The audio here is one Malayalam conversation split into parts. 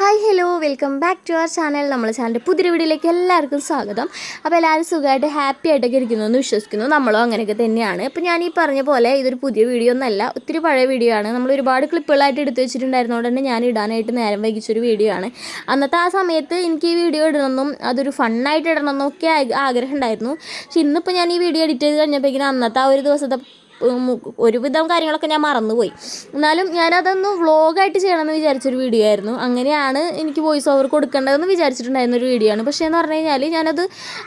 Hi hello welcome back to our channel നമ്മുടെ ചാനലിന്റെ പുതിയ വീഡിയോയിലേക്ക് എല്ലാവർക്കും സ്വാഗതം. അപ്പോൾ എല്ലാവരും സുഖമായിട്ട് ഹാപ്പി ആയിട്ടൊക്കെ ഇരിക്കുന്നു എന്ന് വിശ്വസിക്കുന്നു. നമ്മളും അങ്ങനെയൊക്കെ തന്നെയാണ്. ഇപ്പോൾ ഞാൻ ഈ പറഞ്ഞ പോലെ ഇതൊരു പുതിയ വീഡിയോ ഒന്നല്ല ഒത്തിരി പഴയ വീഡിയോ ആണ്. നമ്മൾ ഒരുപാട് ക്ലിപ്പുകളായിട്ട് എടുത്തു വെച്ചിട്ടുണ്ടായിരുന്നതുകൊണ്ട് തന്നെ ഞാൻ ഇടാനായിട്ട് നേരം വൈകിച്ചൊരു വീഡിയോ ആണ്. അന്നത്തെ ആ സമയത്ത് എനിക്ക് ഈ വീഡിയോ ഇടണമെന്നും അതൊരു ഫണ്ണായിട്ട് ഇടണമെന്നും ഒക്കെ ആഗ്രഹം ഉണ്ടായിരുന്നു. പക്ഷെ ഇന്നിപ്പോൾ ഞാൻ ഈ വീഡിയോ എഡിറ്റ് ചെയ്ത് കഴിഞ്ഞപ്പോഴേക്കും അന്നത്തെ ആ ഒരു ദിവസത്തെ ഒരുവിധം കാര്യങ്ങളൊക്കെ ഞാൻ മറന്നുപോയി. എന്നാലും ഞാനതൊന്ന് വ്ളോഗായിട്ട് ചെയ്യണമെന്ന് വിചാരിച്ചൊരു വീഡിയോ ആയിരുന്നു. അങ്ങനെയാണ് എനിക്ക് വോയിസ് ഓവർ കൊടുക്കേണ്ടതെന്ന് വിചാരിച്ചിട്ടുണ്ടായിരുന്ന ഒരു വീഡിയോ ആണ്. പക്ഷേ എന്ന് പറഞ്ഞു കഴിഞ്ഞാൽ ഞാനത്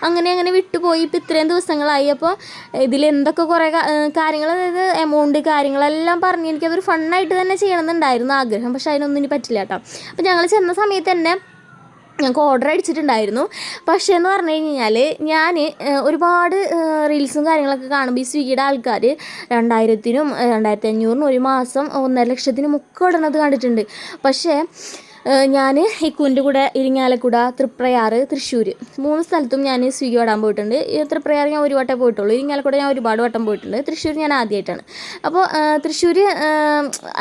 അങ്ങനെ അങ്ങനെ വിട്ടുപോയി. ഇപ്പോൾ ഇത്രയും ദിവസങ്ങളായി. അപ്പോൾ ഇതിൽ എന്തൊക്കെ കുറേ കാര്യങ്ങൾ അതായത് എമൗണ്ട് കാര്യങ്ങളെല്ലാം പറഞ്ഞ് എനിക്കതൊരു ഫണ്ണായിട്ട് തന്നെ ചെയ്യണമെന്നുണ്ടായിരുന്നു ആഗ്രഹം. പക്ഷേ അതിനൊന്നും ഇനി പറ്റില്ല കേട്ടോ. അപ്പോൾ ഞങ്ങൾ ചെന്ന സമയത്ത് തന്നെ ഞങ്ങൾക്ക് ഓർഡർ അടിച്ചിട്ടുണ്ടായിരുന്നു. പക്ഷേ എന്ന് പറഞ്ഞു കഴിഞ്ഞാൽ ഞാൻ ഒരുപാട് റീൽസും കാര്യങ്ങളൊക്കെ കാണുമ്പോൾ ഈ സ്വിഗ്ഗിയുടെ ആൾക്കാർ രണ്ടായിരത്തിനും രണ്ടായിരത്തി അഞ്ഞൂറിനും ഒരു മാസം ഒന്നര ലക്ഷത്തിനും ഒക്കെ ഇടുന്നത് കണ്ടിട്ടുണ്ട്. പക്ഷേ ഞാൻ ഇക്കുവിന്റെ കൂടെ ഇരിങ്ങാലക്കുട തൃപ്രയാർ തൃശ്ശൂർ മൂന്ന് സ്ഥലത്തും ഞാൻ സ്വിഗ്ഗി ഓടാൻ പോയിട്ടുണ്ട്. തൃപ്രയാർ ഞാൻ ഒരു വട്ടം പോയിട്ടുള്ളൂ. ഇരിങ്ങാലക്കുട ഞാൻ ഒരുപാട് വട്ടം പോയിട്ടുണ്ട്. തൃശ്ശൂർ ഞാൻ ആദ്യമായിട്ടാണ് അപ്പോൾ തൃശ്ശൂർ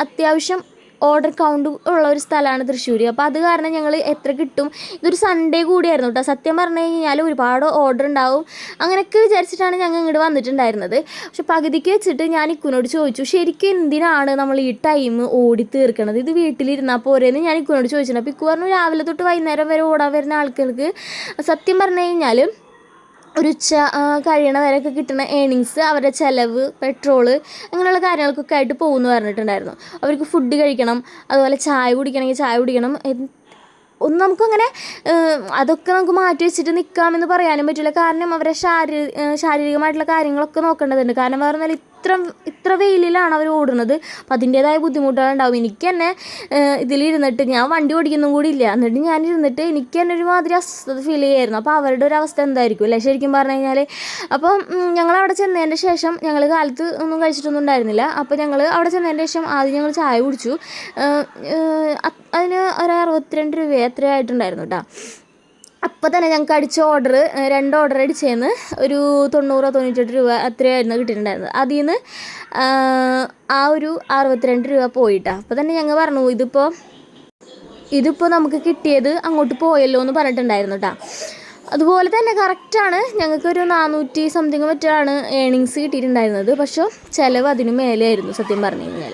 അത്യാവശ്യം ഓർഡർ കൗണ്ട് ഉള്ള ഒരു സ്ഥലമാണ് തൃശ്ശൂർ അപ്പോൾ അത് കാരണം ഞങ്ങൾ എത്ര കിട്ടും? ഇതൊരു സൺഡേ കൂടിയായിരുന്നു കേട്ടോ സത്യം പറഞ്ഞു കഴിഞ്ഞാൽ ഒരുപാട് ഓർഡർ ഉണ്ടാവും. അങ്ങനെയൊക്കെ വിചാരിച്ചിട്ടാണ് ഞങ്ങൾ ഇങ്ങോട്ട് വന്നിട്ടുണ്ടായിരുന്നത്. പക്ഷെ പകുതിക്ക് വെച്ചിട്ട് ഞാൻ ഇക്കുനോട് ചോദിച്ചു ശരിക്കും എന്തിനാണ് നമ്മൾ ഈ ടൈം ഓടി തീർക്കണത്? ഇത് വീട്ടിലിരുന്നാൽ പോരെന്ന് ഞാൻ ഇക്കുനോട് ചോദിച്ചിട്ടുണ്ട്. അപ്പോൾ ഇക്കു പറഞ്ഞു രാവിലെ തൊട്ട് വൈകുന്നേരം വരെ ഓടാൻ വരുന്ന ആൾക്കാർക്ക് സത്യം പറഞ്ഞു കഴിഞ്ഞാൽ ഒരു ഉച്ച കഴിയണ വരെയൊക്കെ കിട്ടുന്ന ഏണിങ്സ് അവരുടെ ചിലവ് പെട്രോൾ അങ്ങനെയുള്ള കാര്യങ്ങൾക്കൊക്കെ ആയിട്ട് പോകുമെന്ന് പറഞ്ഞിട്ടുണ്ടായിരുന്നു. അവർക്ക് ഫുഡ് കഴിക്കണം അതുപോലെ ചായ കുടിക്കണമെങ്കിൽ ചായ കുടിക്കണം. ഒന്നും നമുക്കങ്ങനെ അതൊക്കെ നമുക്ക് മാറ്റി വെച്ചിട്ട് നിൽക്കാമെന്ന് പറയാനും പറ്റില്ല. കാരണം അവരെ ശാരീ ശാരീരികമായിട്ടുള്ള കാര്യങ്ങളൊക്കെ നോക്കേണ്ടതുണ്ട്. കാരണം വേറെ എന്നാൽ ഇത്ര ഇത്ര വെയിലിലാണ് അവർ ഓടുന്നത്. അപ്പം അതിന്റേതായ ബുദ്ധിമുട്ടുകളുണ്ടാവും. എനിക്ക് തന്നെ ഇതിലിരുന്നിട്ട് ഞാൻ വണ്ടി ഓടിക്കുന്നതും കൂടി ഇല്ല. എന്നിട്ട് ഞാൻ ഇരുന്നിട്ട് എനിക്ക് തന്നെ ഒരുമാതിരി അസ്വസ്ഥത ഫീൽ ചെയ്യായിരുന്നു. അപ്പോൾ അവരുടെ ഒരു അവസ്ഥ എന്തായിരിക്കും അല്ലേ? ശരിക്കും പറഞ്ഞു കഴിഞ്ഞാൽ അപ്പം ഞങ്ങൾ അവിടെ ചെന്നതിന്റെ ശേഷം ഞങ്ങൾ കാലത്ത് ഒന്നും കഴിച്ചിട്ടൊന്നും ഉണ്ടായിരുന്നില്ല. അപ്പോൾ ഞങ്ങൾ അവിടെ ചെന്നതിന്റെ ശേഷം ആദ്യം ഞങ്ങൾ ചായ കുടിച്ചു. അതിന് ഒരു അറുപത്തിരണ്ട് രൂപ എത്രയായിട്ടുണ്ടായിരുന്നു കേട്ടോ അപ്പോൾ തന്നെ ഞങ്ങൾക്ക് അടിച്ച ഓർഡർ രണ്ട് ഓർഡർ അടിച്ചേന്ന്. ഒരു തൊണ്ണൂറോ തൊണ്ണൂറ്റെട്ട് രൂപ അത്രയായിരുന്നു കിട്ടിയിട്ടുണ്ടായിരുന്നത്. അതിൽ നിന്ന് ആ ഒരു അറുപത്തിരണ്ട് രൂപ പോയിട്ടാ. അപ്പോൾ തന്നെ ഞങ്ങൾ പറഞ്ഞു ഇതിപ്പോൾ ഇതിപ്പോൾ നമുക്ക് കിട്ടിയത് അങ്ങോട്ട് പോയല്ലോ എന്ന് പറഞ്ഞിട്ടുണ്ടായിരുന്നു കേട്ടോ അതുപോലെ തന്നെ കറക്റ്റാണ് ഞങ്ങൾക്കൊരു നാനൂറ്റി സംതിങ് മറ്റാണ് ഏണിങ്സ് കിട്ടിയിട്ടുണ്ടായിരുന്നത്. പക്ഷേ ചിലവ് അതിന് മേലെയായിരുന്നു സത്യം പറഞ്ഞു കഴിഞ്ഞാൽ.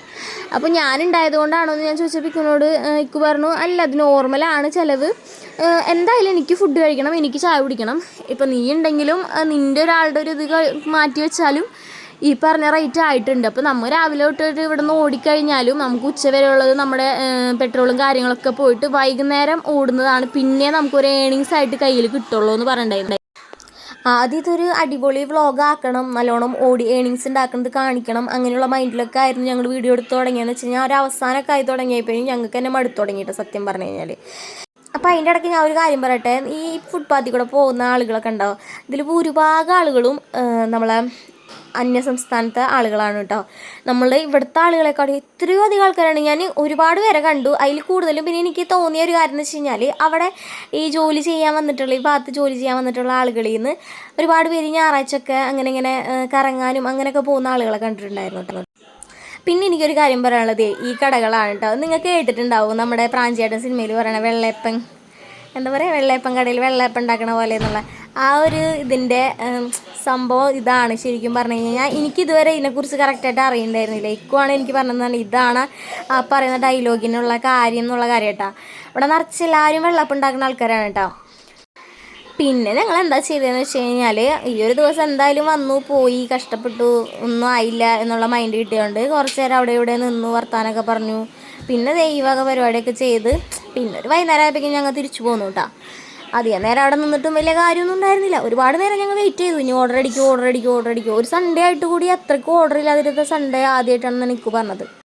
അപ്പോൾ ഞാനുണ്ടായത് കൊണ്ടാണോ എന്ന് ഞാൻ ചോദിച്ചപ്പോൾ ഇക്കുനോട് ഇക്ക് പറഞ്ഞു അല്ല അത് നോർമലാണ് ചിലവ്. എന്തായാലും എനിക്ക് ഫുഡ് കഴിക്കണം എനിക്ക് ചായ കുടിക്കണം. ഇപ്പം നീ ഉണ്ടെങ്കിലും നിന്റെ ഒരാളുടെ ഒരു ഇത് മാറ്റി വെച്ചാലും ഈ പറഞ്ഞ റേറ്റ് ആയിട്ടുണ്ട്. അപ്പോൾ നമ്മൾ രാവിലെ തൊട്ടിട്ട് ഇവിടെ നിന്ന് ഓടിക്കഴിഞ്ഞാലും നമുക്ക് ഉച്ചവരെയുള്ളത് നമ്മുടെ പെട്രോളും കാര്യങ്ങളൊക്കെ പോയിട്ട് വൈകുന്നേരം ഓടുന്നതാണ്. പിന്നെ നമുക്കൊരു ഏണിങ്സ് ആയിട്ട് കയ്യിൽ കിട്ടുള്ളൂ എന്ന് പറയണ്ടായിരുന്നു ആദ്യം ഇതൊരു അടിപൊളി വ്ളോഗ് ആക്കണം. നല്ലോണം ഓടി ഏണിങ്സ് ഉണ്ടാക്കുന്നത് കാണിക്കണം. അങ്ങനെയുള്ള മൈൻഡിലൊക്കെ ആയിരുന്നു ഞങ്ങൾ വീഡിയോ എടുത്ത് തുടങ്ങിയെന്ന് വെച്ച് കഴിഞ്ഞാൽ ഒരു അവസാനമൊക്കെ ആയി തുടങ്ങിയപ്പോഴും ഞങ്ങൾക്ക് തന്നെ മടുത്തു തുടങ്ങിയിട്ട് സത്യം പറഞ്ഞു കഴിഞ്ഞാൽ അപ്പോൾ അതിന്റെ ഇടയ്ക്ക് ഞാൻ ഒരു കാര്യം പറയട്ടെ. ഈ ഫുട്പാത്തിൽ കൂടെ പോകുന്ന ആളുകളൊക്കെ ഉണ്ടാവും ഇതിൽ ഭൂരിഭാഗം ആളുകളും നമ്മളെ അന്യ സംസ്ഥാനത്തെ ആളുകളാണ് കേട്ടോ നമ്മൾ ഇവിടുത്തെ ആളുകളെക്കാളും എത്രയോ അധികം ആൾക്കാരാണ്. ഞാൻ ഒരുപാട് പേരെ കണ്ടു. അതിൽ കൂടുതലും പിന്നെ എനിക്ക് തോന്നിയ ഒരു കാര്യം എന്ന് വെച്ച് കഴിഞ്ഞാൽ അവിടെ ഈ ജോലി ചെയ്യാൻ വന്നിട്ടുള്ള ഈ ഭാഗത്ത് ജോലി ചെയ്യാൻ വന്നിട്ടുള്ള ആളുകളിൽ നിന്ന് ഒരുപാട് പേര് ഞായറാഴ്ചയൊക്കെ അങ്ങനെ ഇങ്ങനെ കറങ്ങാനും അങ്ങനെയൊക്കെ പോകുന്ന ആളുകളെ കണ്ടിട്ടുണ്ടായിരുന്നു കേട്ടോ പിന്നെ എനിക്കൊരു കാര്യം പറയാനുള്ളത്. ഈ കടകളാണ് കേട്ടോ നിങ്ങൾക്ക് കേട്ടിട്ടുണ്ടാവും. നമ്മുടെ പ്രാഞ്ചിയേട്ടൻ സിനിമയിൽ പറയണ വെള്ളയപ്പൻ. എന്താ പറയുക വെള്ളയപ്പം കടയിൽ വെള്ളയപ്പം ഉണ്ടാക്കണ പോലെ എന്നുള്ള ആ ഒരു ഇതിന്റെ സംഭവം ഇതാണ് ശരിക്കും പറഞ്ഞു കഴിഞ്ഞാൽ എനിക്ക് എനിക്കിതുവരെ ഇതിനെക്കുറിച്ച് കറക്റ്റായിട്ട് അറിയണ്ടായിരുന്നില്ല. ഇക്കുവാണ് എനിക്ക് പറഞ്ഞതാണ് ഇതാണ് ആ പറയുന്ന ഡയലോഗിനുള്ള കാര്യം എന്നുള്ള കാര്യം കേട്ടോ. ഇവിടെ നിറച്ച് എല്ലാവരും വെള്ളപ്പം ഉണ്ടാക്കുന്ന ആൾക്കാരാണ് കേട്ടോ. പിന്നെ ഞങ്ങൾ എന്താ ചെയ്തതെന്ന് വെച്ച് കഴിഞ്ഞാൽ ഈ ഒരു ദിവസം എന്തായാലും വന്നു പോയി കഷ്ടപ്പെട്ടു ഒന്നും ആയില്ല എന്നുള്ള മൈൻഡ് കിട്ടിയതുകൊണ്ട് കുറച്ച് നേരം അവിടെ ഇവിടെ നിന്നു വർത്താനൊക്കെ പറഞ്ഞു. പിന്നെ ദൈവക പരിപാടിയൊക്കെ ചെയ്ത് പിന്നെ ഒരു വൈകുന്നേരം ആയപ്പോഴേക്കും ഞങ്ങൾ തിരിച്ചു പോന്നു കേട്ടോ. അധികം നേരം അവിടെ നിന്നിട്ടും വലിയ കാര്യമൊന്നും ഉണ്ടായിരുന്നില്ല. ഒരുപാട് നേരം ഞങ്ങൾ വെയിറ്റ് ചെയ്തു. ഇനി ഓർഡർ അടിക്കും ഓർഡർ അടിക്കും ഓർഡർ അടിക്കും. ഒരു സൺഡേ ആയിട്ട് കൂടി അത്രയ്ക്ക് ഓർഡർ ഇല്ലാതിരുന്ന സൺഡേ ആദ്യമായിട്ടാണെന്ന് എനിക്ക് പറഞ്ഞത്.